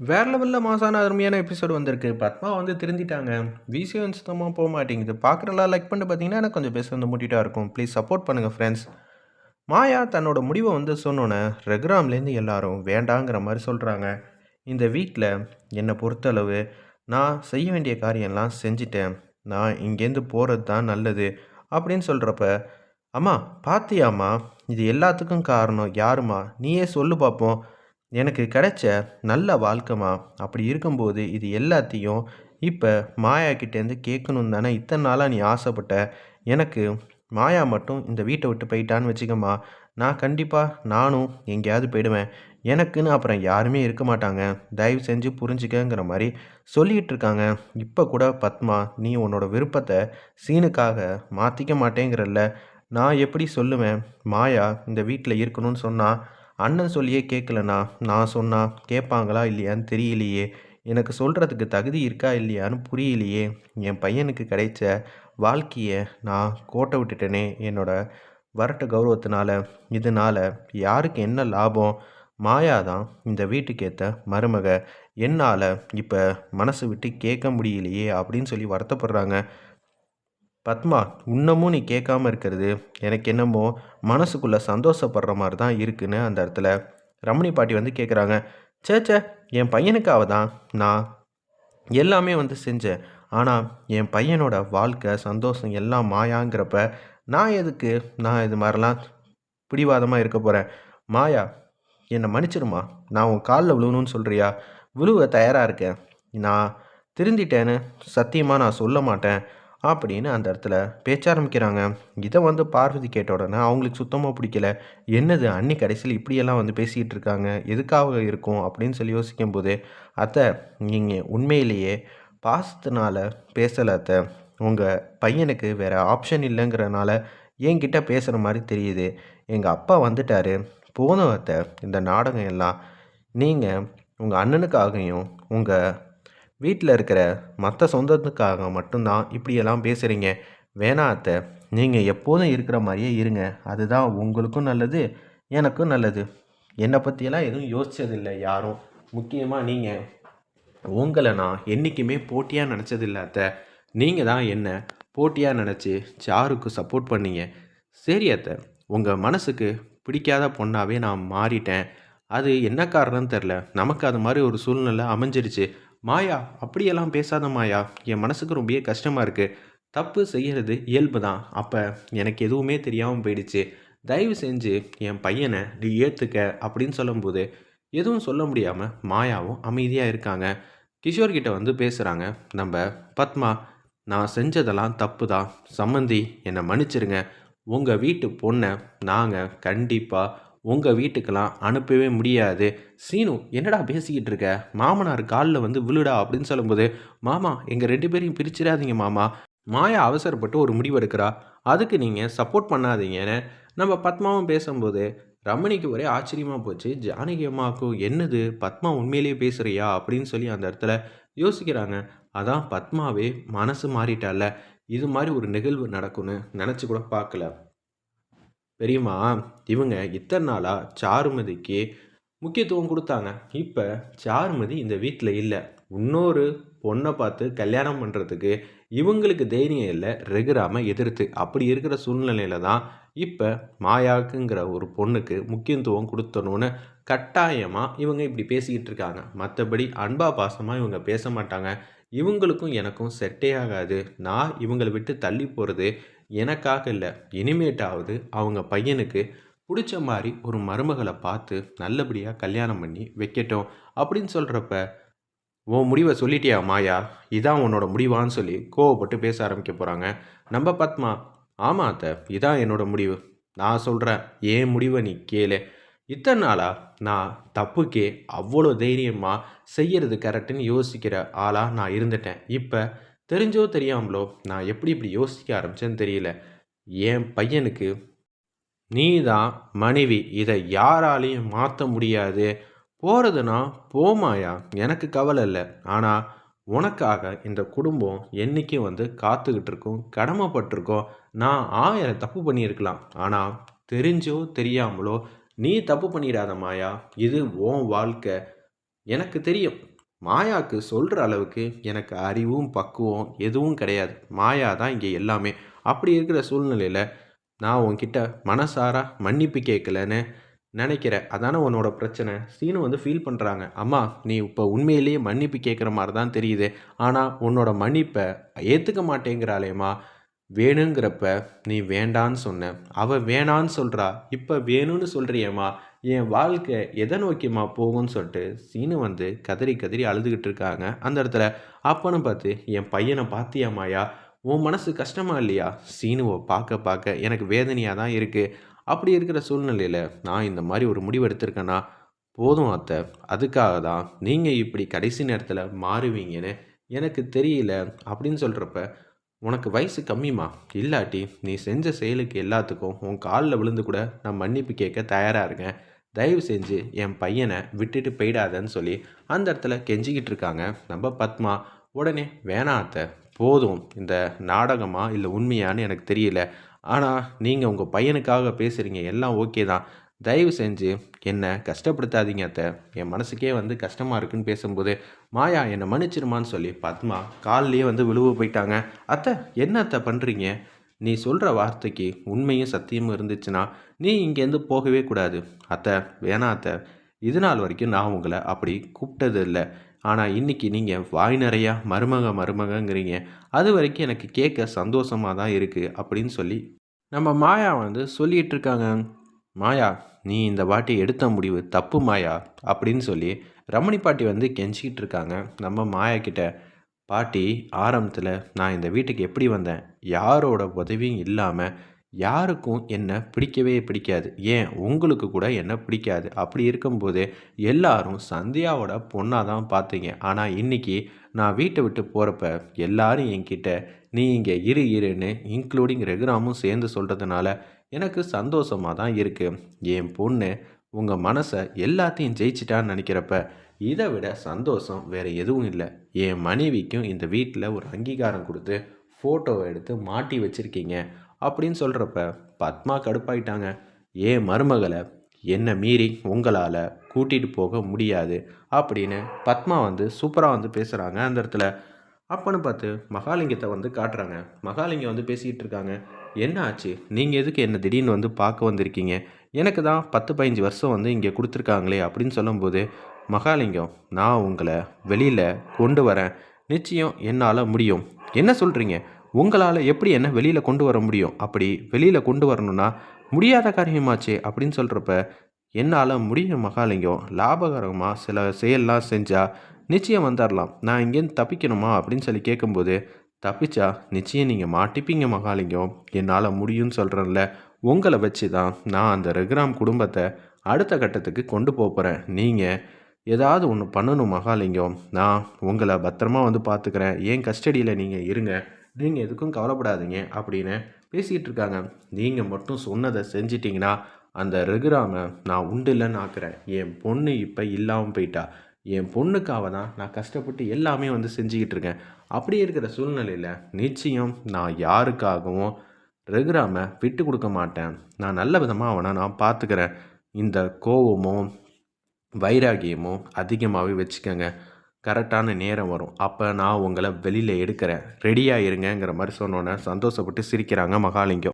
வேற லெவலில் மாசான அருமையான எபிசோடு வந்திருக்கு. பத்மா வந்து திருந்திட்டாங்க. விசியம் சுத்தமாக போக மாட்டேங்குது. பார்க்குறலாம் லைக் பண்ணிட்டு பார்த்தீங்கன்னா எனக்கு கொஞ்சம் பேச வந்து மூட்டிட்டா இருக்கும். ப்ளீஸ் சப்போர்ட் பண்ணுங்கள் ஃப்ரெண்ட்ஸ் மாயா தன்னோட முடிவை வந்து சொன்னோன்னே ரெகுராம்லேருந்து எல்லாரும் வேண்டாங்கிற மாதிரி சொல்கிறாங்க இந்த வீட்டில் என்னை பொறுத்தளவு நான் செய்ய வேண்டிய காரியம்லாம் செஞ்சிட்டேன். நான் இங்கேருந்து போகிறது தான் நல்லது அப்படின்னு சொல்கிறப்ப அம்மா பாத்தியாம்மா? இது எல்லாத்துக்கும் காரணம் யாரும்மா? நீயே சொல்லு பார்ப்போம் எனக்கு கிடைச்ச நல்ல வாழ்க்கைமா? அப்படி இருக்கும்போது இது எல்லாத்தையும் இப்போ மாயா கிட்டேருந்து கேட்கணும் தானே இத்தனை நாளாக நீ ஆசைப்பட்ட? எனக்கு மாயா மட்டும் இந்த வீட்டை விட்டு போயிட்டான்னு வச்சுக்கம்மா. நான் கண்டிப்பாக நானும் எங்கேயாவது போயிடுவேன். எனக்குன்னு அப்புறம் யாருமே இருக்க மாட்டாங்க. தயவு செஞ்சு புரிஞ்சுக்கங்கிற மாதிரி சொல்லிகிட்டு இருக்காங்க. இப்போ கூட பத்மா நீ உன்னோட விருப்பத்தை சீனுக்காக மாற்றிக்க மாட்டேங்கிறல்ல. நான் எப்படி சொல்லுவேன்? மாயா இந்த வீட்டில் இருக்கணும்னு சொன்னால் அண்ணன் சொல்லியே கேட்கலண்ணா நான் சொன்னா கேட்பாங்களா இல்லையான்னு தெரியலையே. எனக்கு சொல்கிறதுக்கு தகுதி இருக்கா இல்லையான்னு புரியலையே. என் பையனுக்கு கிடைச்ச வாழ்க்கையை நான் கோட்டை விட்டுட்டேனே. என்னோட வரட்டு கௌரவத்தினால. இதனால் யாருக்கு என்ன லாபம்? மாயா தான் இந்த வீட்டுக்கேற்ற மருமக. என்னால் இப்போ மனசு விட்டு கேட்க முடியலையே அப்படின்னு சொல்லி வருத்தப்படுறாங்க. பத்மா இன்னமும் நீ கேட்காம இருக்கிறது. எனக்கு என்னமோ மனசுக்குள்ளே சந்தோஷப்படுற மாதிரி தான் இருக்குன்னு அந்த இடத்துல ரமணி பாட்டி வந்து கேட்குறாங்க சேச்சே என் பையனுக்காக தான் நான் எல்லாமே வந்து செஞ்சேன். ஆனால் என் பையனோட வாழ்க்கை சந்தோஷம் எல்லாம் மாயாங்கிறப்ப நான் எதுக்கு நான் இது மாதிரிலாம் பிடிவாதமாக இருக்க போகிறேன் மாயா என்னை மன்னிச்சிருமா? நான் உன் காலில் விழுவணும்னு சொல்கிறியா விழுவ தயாராக இருக்கேன். நான் திருந்திட்டேன்னு சத்தியமாக நான் சொல்ல மாட்டேன். அப்படின்னு அந்த இடத்துல பேச்ச ஆரம்பிக்கிறாங்க. இதை வந்து பார்வதி கேட்ட உடனே அவங்களுக்கு சுத்தமாக பிடிக்கல. என்னது அன்னி கடைசியில் இப்படியெல்லாம் வந்து பேசிக்கிட்டு இருக்காங்க? எதுக்காக இருக்கும்? அப்படின்னு சொல்லி யோசிக்கும் போது அத்தை நீங்கள் உண்மையிலேயே பாசத்தினால பேசலை அத்தை. உங்கள் பையனுக்கு வேறு ஆப்ஷன் இல்லைங்கிறனால என்கிட்ட பேசுகிற மாதிரி தெரியுது. எங்கள் அப்பா வந்துட்டார். போனவத்தை அத்தை. இந்த நாடகம் எல்லாம் நீங்கள் உங்கள் அண்ணனுக்காகவும் உங்கள் வீட்டில் இருக்கிற மற்ற சொந்தத்துக்காக மட்டும்தான் இப்படியெல்லாம் பேசுகிறீங்க வேணா அத்தை நீங்கள் எப்போதும் இருக்கிற மாதிரியே இருங்க. அதுதான் உங்களுக்கும் நல்லது எனக்கும் நல்லது. என்னை பற்றியெல்லாம் எதுவும் யோசித்ததில்லை யாரும். முக்கியமாக நீங்கள் உங்களை நான் என்றைக்குமே போட்டியாக நினச்சதில்ல அத்தை. நீங்கள் தான் என்ன போட்டியாக நினச்சி சாருக்கு சப்போர்ட் பண்ணீங்க. சரி அத்தை உங்கள் மனசுக்கு பிடிக்காத பொண்ணாகவே நான் மாறிட்டேன். அது என்ன காரணம்னு தெரில நமக்கு அது மாதிரி ஒரு சூழ்நிலை அமைஞ்சிருச்சு. மாயா அப்படியெல்லாம் பேசாத மாயா. என் மனசுக்கு ரொம்பவே கஷ்டமாக இருக்குது தப்பு செய்கிறது இயல்பு தான். அப்போ எனக்கு எதுவுமே தெரியாமல் போயிடுச்சு. தயவு செஞ்சு என் பையனை நீ ஏற்றுக்க அப்படின்னு சொல்லும்போது எதுவும் சொல்ல முடியாமல் மாயாவும் அமைதியாக இருக்காங்க. கிஷோர்கிட்ட வந்து பேசுகிறாங்க நம்ம பத்மா நான் செஞ்சதெல்லாம் தப்பு தான். சம்மந்தி என்னை மன்னிச்சிருங்க. உங்கள் வீட்டு பொண்ணை நாங்கள் கண்டிப்பாக உங்கள் வீட்டுக்கெல்லாம் அனுப்பவே முடியாது. சீனு என்னடா பேசிக்கிட்டு இருக்க? மாமனார் காலில் வந்து விழுடா அப்படின்னு சொல்லும்போது மாமா எங்கள் ரெண்டு பேரையும் பிரிச்சிடாதீங்க மாமா. மாயா அவசரப்பட்டு ஒரு முடிவு எடுக்கிறா அதுக்கு நீங்கள் சப்போர்ட் பண்ணாதீங்கன்னு நம்ம பத்மாவும் பேசும்போது ரமணிக்கு ஒரே ஆச்சரியமாக போச்சு. ஜானகி அம்மாவுக்கும் என்னது? பத்மா உண்மையிலேயே பேசுகிறியா அப்படின்னு சொல்லி அந்த இடத்துல யோசிக்கிறாங்க. அதான் பத்மாவே மனசு மாறிட்டால. இது மாதிரி ஒரு நிகழ்வு நடக்கும்னு நினச்சி கூட பார்க்கல. பெரியம்மா இவங்க இத்தனை நாளாக சாருமதிக்கு முக்கியத்துவம் கொடுத்தாங்க. இப்போ சாருமதி இந்த வீட்டில் இல்லை. இன்னொரு பொண்ணை பார்த்து கல்யாணம் பண்ணுறதுக்கு இவங்களுக்கு தைரியம் இல்லை. ரெகுராமல் எதிர்த்து. அப்படி இருக்கிற சூழ்நிலையில தான் இப்போ மாயாக்குங்கிற ஒரு பொண்ணுக்கு முக்கியத்துவம் கொடுத்தணும்னு கட்டாயமாக இவங்க இப்படி பேசிக்கிட்டு இருக்காங்க. மற்றபடி அன்பா பாசமாக இவங்க பேச மாட்டாங்க. இவங்களுக்கும் எனக்கும் செட்டே ஆகாது. நான் இவங்களை விட்டு தள்ளி போகிறது எனக்காக இல்லை இனிமேட்டாவது அவங்க பையனுக்கு பிடிச்ச மாதிரி ஒரு மருமகளை பார்த்து நல்லபடியாக கல்யாணம் பண்ணி வைக்கட்டும் அப்படின்னு சொல்கிறப்ப உன் முடிவை சொல்லிட்டியா மாயா? இதான் உன்னோட முடிவான்னு சொல்லி கோவப்பட்டு பேச ஆரம்பிக்க போகிறாங்க நம்ம பத்மா ஆமாம் அத்தை இதான் என்னோட முடிவு. நான் சொல்கிறேன் ஏன் முடிவை நீ கேளு. இத்தனை நாளாக நான் தப்புக்கே அவ்வளோ தைரியமாக செய்கிறது கரெக்டுன்னு யோசிக்கிற ஆளாக நான் இருந்துட்டேன். இப்போ தெரிஞ்சோ தெரியாமலோ நான் எப்படி இப்படி யோசிக்க ஆரம்பிச்சேன்னு தெரியல. என் பையனுக்கு நீ தான் மனைவி இதை யாராலையும் மாற்ற முடியாது. போகிறதுனா போமாயா? எனக்கு கவலை இல்லை. ஆனால் உனக்காக இந்த குடும்பம் என்றைக்கும் வந்து காத்துக்கிட்டு இருக்கோம் கடமைப்பட்டிருக்கோம் நான் ஆயிரம் தப்பு பண்ணியிருக்கலாம். ஆனால் தெரிஞ்சோ தெரியாமலோ நீ தப்பு பண்ணிடாத மாயா இது உன் வாழ்க்கை. எனக்கு தெரியும். மாயாவுக்கு சொல்கிற அளவுக்கு எனக்கு அறிவும் பக்குவம் எதுவும் கிடையாது. மாயா தான் இங்கே எல்லாமே. அப்படி இருக்கிற சூழ்நிலையில் நான் உன்கிட்ட மனசாராக மன்னிப்பு கேட்கலன்னு நினைக்கிற அதானே உன்னோட பிரச்சனை. சீனு வந்து ஃபீல் பண்ணுறாங்க அம்மா நீ இப்போ உண்மையிலேயே மன்னிப்பு கேட்குற மாதிரி தான் தெரியுது. ஆனால் உன்னோட மன்னிப்பை ஏற்றுக்க மாட்டேங்கிறாளேம்மா. வேணுங்கிறப்ப நீ வேண்டான்னு சொன்ன. அவள் வேணான்னு சொல்கிறா இப்போ வேணும்னு சொல்கிறியேம்மா என் வாழ்க்கை எதை நோக்கியமாக போகும்னு சொல்லிட்டு சீனு வந்து கதறி கதறி அழுதுகிட்டு இருக்காங்க. அந்த இடத்துல அப்பனை பார்த்து என் பையனை பார்த்தியாமாயா உன் மனசு கஷ்டமா இல்லையா சீனுவை பார்க்க பார்க்க எனக்கு வேதனையாக தான் இருக்குது அப்படி இருக்கிற சூழ்நிலையில் நான் இந்த மாதிரி ஒரு முடிவு எடுத்திருக்கேன்னா போதும் அத்தை. அதுக்காக தான் நீங்கள் இப்படி கடைசி நேரத்தில் மாறுவீங்கன்னு எனக்கு தெரியல அப்படின்னு சொல்கிறப்ப உனக்கு வயசு கம்மிமா இல்லாட்டி நீ செஞ்ச செயலுக்கு எல்லாத்துக்கும் உன் காலில் விழுந்து கூட நான் மன்னிப்பு கேட்க தயாராக இருக்கேன். தயவு செஞ்சு என் பையனை விட்டுட்டு போயிடாதன்னு சொல்லி அந்த இடத்துல கெஞ்சிக்கிட்டு இருக்காங்க. நம்ம பத்மா உடனே வேணாம் அத்தை போதும். இந்த நாடகமா இல்லை உண்மையான்னு எனக்கு தெரியல. ஆனால் நீங்கள் உங்கள் பையனுக்காக பேசுகிறீங்க எல்லாம் ஓகே தான். தயவு செஞ்சு என்னை கஷ்டப்படுத்தாதீங்க அத்தை. என் மனசுக்கே வந்து கஷ்டமாக இருக்குன்னு பேசும்போது மாயா என்னை மன்னிச்சிருமான்னு சொல்லி பத்மா கால்லேயே வந்து விழுவு போயிட்டாங்க. அத்தை என்ன அத்தை பண்ணுறீங்க நீ சொல்கிற வார்த்தைக்கு உண்மையும் சத்தியமும் இருந்துச்சுன்னா நீ இங்கேருந்து போகவே கூடாது. அத்தை வேணாம் அத்தை. இது நாள் வரைக்கும் நான் உங்களை அப்படி கூப்பிட்டது இல்லை. ஆனால் இன்றைக்கி நீங்கள் வாய் நிறையா மருமக மருமகங்கிறீங்க. அது வரைக்கும் எனக்கு கேட்க சந்தோஷமாக தான் இருக்குது அப்படின்னு சொல்லி நம்ம மாயா வந்து சொல்லிகிட்டு இருக்காங்க. மாயா நீ இந்த வாட்டி எடுத்த முடிவு தப்பு மாயா அப்படின்னு சொல்லி ரமணி பாட்டி வந்து கெஞ்சிக்கிட்டு இருக்காங்க. நம்ம மாயா கிட்ட பாட்டி ஆரம்பத்தில் நான் இந்த வீட்டுக்கு எப்படி வந்தேன்? யாரோட உதவியும் இல்லாமல் யாருக்கும் என்னை பிடிக்கவே பிடிக்காது. ஏன்? உங்களுக்கு கூட என்னை பிடிக்காது. அப்படி இருக்கும்போது எல்லாரும் சந்தியாவோட பொண்ணாக தான் பார்த்தீங்க. ஆனால் இன்றைக்கி நான் வீட்டை விட்டு போகிறப்ப எல்லாரும் என்கிட்ட நீ இங்கே இரு இருன்னு இன்க்ளூடிங் ரெகுராமும் சேர்ந்து சொல்கிறதுனால எனக்கு சந்தோஷமாக தான் இருக்குது என் பொண்ணு உங்கள் மனசை எல்லாத்தையும் ஜெயிச்சிட்டான்னு நினைக்கிறப்ப இதை விட சந்தோஷம் வேறு எதுவும் இல்லை. என் மனைவிக்கும் இந்த வீட்டில் ஒரு அங்கீகாரம் கொடுத்து ஃபோட்டோவை எடுத்து மாட்டி வச்சுருக்கீங்க அப்படின்னு சொல்கிறப்ப பத்மா கடுப்பாயிட்டாங்க. ஏன் மருமகளை என்னை மீறி உங்களால் கூட்டிகிட்டு போக முடியாது அப்படின்னு பத்மா வந்து சூப்பராக வந்து பேசுகிறாங்க அந்த இடத்துல. அப்போன்னு பார்த்து மகாலிங்கத்தை வந்து காட்டுறாங்க. மகாலிங்கம் வந்து பேசிக்கிட்டு இருக்காங்க. என்ன ஆச்சு? நீங்கள் எதுக்கு என்ன திடீர்னு வந்து பார்க்க வந்திருக்கீங்க? எனக்கு தான் பத்து பதினஞ்சு வருஷம் வந்து இங்கே கொடுத்துருக்காங்களே அப்படின்னு சொல்லும்போது மகாலிங்கம் நான் உங்களை வெளியில் கொண்டு வரேன். நிச்சயம் என்னால் முடியும். என்ன சொல்கிறீங்க உங்களால் எப்படி என்ன வெளியில் கொண்டு வர முடியும்? அப்படி வெளியில் கொண்டு வரணும்னா முடியாத காரியமாச்சு அப்படின்னு சொல்கிறப்ப என்னால் முடியும் மகாலிங்கம். லாபகரமாக சில செயல்லாம் செஞ்சால் நிச்சயம் வந்துடலாம் நான் இங்கேருந்து தப்பிக்கணுமா? அப்படின்னு சொல்லி கேட்கும்போது தப்பிச்சா நிச்சயம் நீங்கள் மாட்டிப்பீங்க மகாலிங்கம். என்னால் முடியும்னு சொல்கிறேன்ல உங்களை வச்சு தான் நான் அந்த ரகுராம் குடும்பத்தை அடுத்த கட்டத்துக்கு கொண்டு போகிறேன் நீங்கள் ஏதாவது ஒன்று பண்ணணும் மகாலிங்கம். நான் உங்களை பத்திரமா வந்து பார்த்துக்கிறேன் ஏன் கஸ்டடியில் நீங்கள் இருங்க. நீங்கள் எதுக்கும் கவலைப்படாதீங்க அப்படின்னு பேசிகிட்டு இருக்காங்க. நீங்கள் மட்டும் சொன்னதை செஞ்சிட்டிங்கன்னா அந்த ரகுராமை நான் உண்டு இல்லைன்னு ஆக்குறேன். என் பொண்ணு இப்போ இல்லாமல் போயிட்டா. என் பொண்ணுக்காக தான் நான் கஷ்டப்பட்டு எல்லாமே வந்து செஞ்சுக்கிட்டு இருக்கேன். அப்படி இருக்கிற சூழ்நிலையில் நிச்சயம் நான் யாருக்காகவும் ரகுராமை விட்டு கொடுக்க மாட்டேன். நான் நல்ல விதமாக அவனை நான் பார்த்துக்கிறேன் இந்த கோவமும் வைராகியமும் அதிகமாகவே வச்சுக்கோங்க. கரெக்டான நேரம் வரும். அப்போ நான் உங்களை வெளியில் எடுக்கிறேன். ரெடியாக இருங்கங்கிற மாதிரி சொன்னோன்னே சந்தோஷப்பட்டு சிரிக்கிறாங்க மகாலிங்கம்.